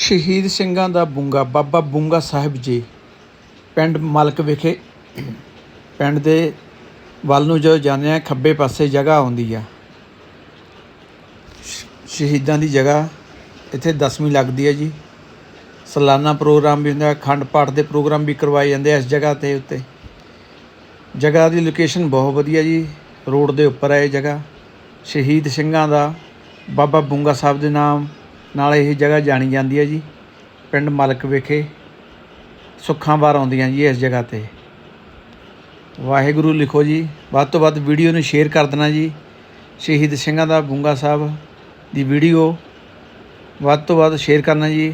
ਸ਼ਹੀਦ ਸਿੰਘਾਂ ਦਾ ਬੁੰਗਾ, ਬਾਬਾ ਬੁੰਗਾ ਸਾਹਿਬ ਜੀ, ਪਿੰਡ ਮਲਕ ਵਿਖੇ, ਪਿੰਡ ਦੇ ਵੱਲ ਨੂੰ ਜਦੋਂ ਜਾਂਦੇ ਆ ਖੱਬੇ ਪਾਸੇ ਜਗ੍ਹਾ ਆਉਂਦੀ ਆ। ਸ਼ਹੀਦਾਂ ਦੀ ਜਗ੍ਹਾ ਇੱਥੇ ਦਸਵੀਂ ਲੱਗਦੀ ਹੈ ਜੀ। ਸਾਲਾਨਾ ਪ੍ਰੋਗਰਾਮ ਵੀ ਹੁੰਦਾ ਖੰਡ ਪਾਠ ਦੇ ਪ੍ਰੋਗਰਾਮ ਵੀ ਕਰਵਾਏ ਜਾਂਦੇ ਆ ਇਸ ਜਗ੍ਹਾ ਤੇ ਉੱਤੇ। ਜਗ੍ਹਾ ਦੀ ਲੋਕੇਸ਼ਨ ਬਹੁਤ ਵਧੀਆ ਜੀ, ਰੋਡ ਦੇ ਉੱਪਰ ਹੈ ਇਹ ਜਗ੍ਹਾ। ਸ਼ਹੀਦ ਸਿੰਘਾਂ ਦਾ, ਬਾਬਾ ਬੁੰਗਾ ਸਾਹਿਬ ਦੇ ਨਾਮ ਨਾਲ ਇਹ ਜਗ੍ਹਾ ਜਾਣੀ ਜਾਂਦੀ ਹੈ ਜੀ, ਪਿੰਡ ਮਲਕ ਵਿਖੇ। ਸੁੱਖਾਂ ਵਾਰ ਆਉਂਦੀਆਂ ਜੀ ਇਸ ਜਗ੍ਹਾ ਤੇ। ਵਾਹਿਗੁਰੂ ਲਿਖੋ ਜੀ, ਵੱਧ ਤੋਂ ਵੱਧ ਵੀਡੀਓ ਨੂੰ ਸ਼ੇਅਰ ਕਰ ਦੇਣਾ ਜੀ। ਸ਼ਹੀਦ ਸਿੰਘਾਂ ਦਾ ਬੁੰਗਾ ਸਾਹਿਬ ਦੀ ਵੀਡੀਓ ਵੱਧ ਤੋਂ ਵੱਧ ਸ਼ੇਅਰ ਕਰਨਾ ਜੀ।